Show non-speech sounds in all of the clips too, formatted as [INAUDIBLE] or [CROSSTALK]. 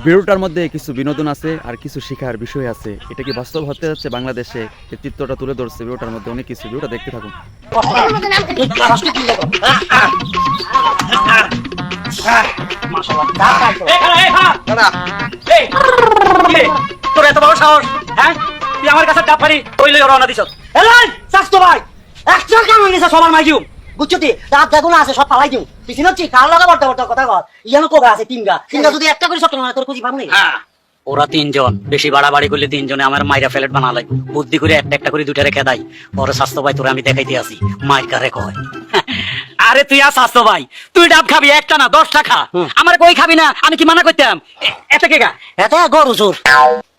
ভিডিওটার মধ্যে কিছু বিনোদন আছে আর কিছু শেখার বিষয় আছে এটা কি বাস্তব হতে যাচ্ছে বাংলাদেশে চিত্রটা তুলে ধরছে ভিডিওটার মধ্যে অনেক কিছু ভিডিওটা দেখতে থাকুন তোর এত বড় সাহস হ্যাঁ তুই আমার কাছে ডাব রওনা এলাই ভাই একটা কাম হইছে সবার মাইজু বুঝছ রাত যেগুলো আছে সব পালাই দিও পিছনে হচ্ছি কার লাগা বড় বড় কথা কর ইয়ানো কোগা আছে তিনগা তিনগা যদি একটা করে সব তোর খুঁজি পাবনি? হ্যাঁ। ওরা তিনজন। বেশি বাড়াবাড়ি করলে তিনজনে আমার মাইরা ফ্লেট বানালাই বুদ্ধি করে একটা একটা করে দুইটা রেখে দেয় পরে স্বাস্থ্য ভাই তোরে আমি দেখাইতে আসি। মাইর কারে কয়? [LAUGHS] আরে তুই আর স্বাস্থ্য ভাই তুই ডাব খাবি একটা না দশটা খা। আমার কই খাবি না? আমি কি মানা করতাম এত কে গা? এতে গরু চোর।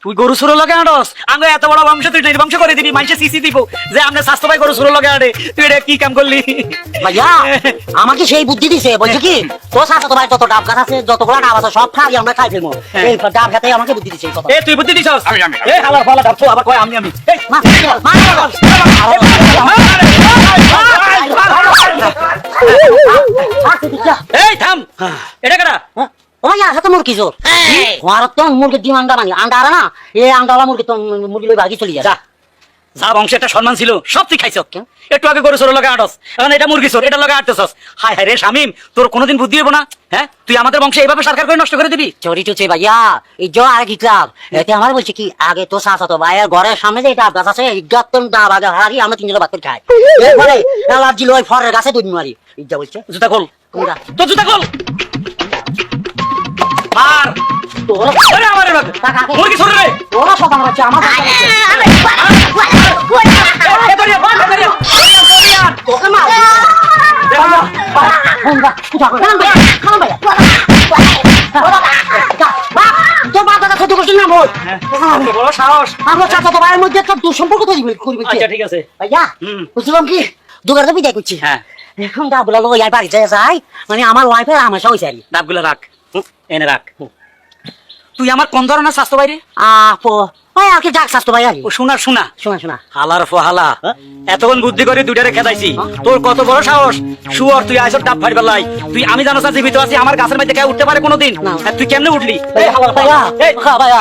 তুই গরু সুরো লগে আনস আঙ্গ এত বড় বংশ তুই নির্বংশ করে দিবি মানুষে সিসি দিব যে আমরা স্বাস্থ্য ভাই গরু সুরো লগে আনে তুই এটা কি কাম করলি ভাইয়া আমাকে সেই বুদ্ধি দিছে বলছে কি তোর সাথে তো ভাই যত ডাব গাছ আছে যতগুলো ডাব আছে সব খাই আমরা খাই ফেলব হ্যাঁ। এই ডাব খাতে আমাকে বুদ্ধি দিছে কথা এ তুই বুদ্ধি দিছস আমি আমি এ হালা ফালা ডাবছো আবার কয় আমি আমি এই, মা মা ও ভাইয়া হাতে মুরগি চোর ঘর তো মুরগির ডিম আন্ডা বানি আন্ডা আরে না এই আন্ডাওয়ালা মুরগি তো মুরগি লই বাগি চলে যা। যা বংশে একটা সম্মান ছিল সব তুই খাইছ। একটু আগে গরু সরো লগে আটস। এখন এটা মুরগি সর এটা লগে আটতেছস হায় হায় রে শামিম তোর কোনোদিন বুদ্ধি হইব না? হ্যাঁ? তুই আমাদের বংশে এইভাবে সরকার করে নষ্ট করে দিবি? চোরি টুচে ভাইয়া এই জ আর কি ক্লাব। এতে আমার বলছে কি আগে তো সাস হতো ভাইয়ের ঘরের সামনে যে গাছ আছে ডাব আগে হারি আমরা তিনজনে বাদ করে খাই। এরপরে অ্যালার্জি লয় ফরের গাছে দুধ মারি। ইজ্জা বলছে। জুতা খোল। জুতা খোল। আরে আমার রে? তোরা করিয়া তোকে মার কোনটা কোথা সাহস। আমরা চাচা তো ভাইয়ের মধ্যে একটা দুঃসম্পর্ক তৈরি করবি আচ্ছা ঠিক আছে। ভাইয়া হুম। বুঝলাম কি? দোকানে বিদায় করছি। হ্যাঁ। এখন লোক বাড়ি যায় মানে আমার ওয়াইফের আমার হয়েছে আর কি। রাখ। হুম, এনে রাখ। তুই আমার কোন ধরনের স্বাস্থ্য বাইরে আপো ওই আর কি যাক স্বাস্থ্য ভাই ও শোনা শোনা শোনা শোনা হালার ফহালা এতক্ষণ বুদ্ধি করে দুইটা রেখে দাইছি তোর কত বড় সাহস শুয়ার তুই আইসর ডাব ফাড়ি বেলাই তুই আমি জানো জীবিত আছি আমার গাছের মধ্যে কেউ উঠতে পারে কোনোদিন আর তুই কেমনে উঠলি এই হাওয়া ভাইয়া এই, খা ভাইয়া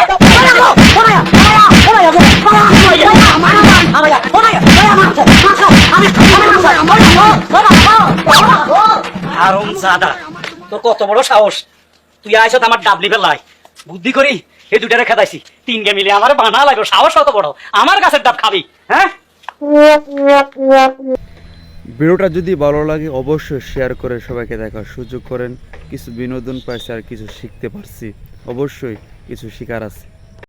ভাইয়া ভাইয়া ভাইয়া ভাইয়া ভাইয়া ভাইয়া হারুম জাদা তোর কত বড় সাহস তুই আইসত আমার ডাবলি বেলাই বুদ্ধি করি? এই দুটারে রেখে দাইছি তিনকে মিলে আমার বানা লাগল সাহস কত বড়? আমার গাছের ডাব খাবি হ্যাঁ? ভিডিওটা যদি ভালো লাগে, অবশ্যই শেয়ার করে সবাইকে দেখার সুযোগ করেন। কিছু বিনোদন পাইছে আর কিছু শিখতে পারছি। অবশ্যই কিছু শিকার আছে।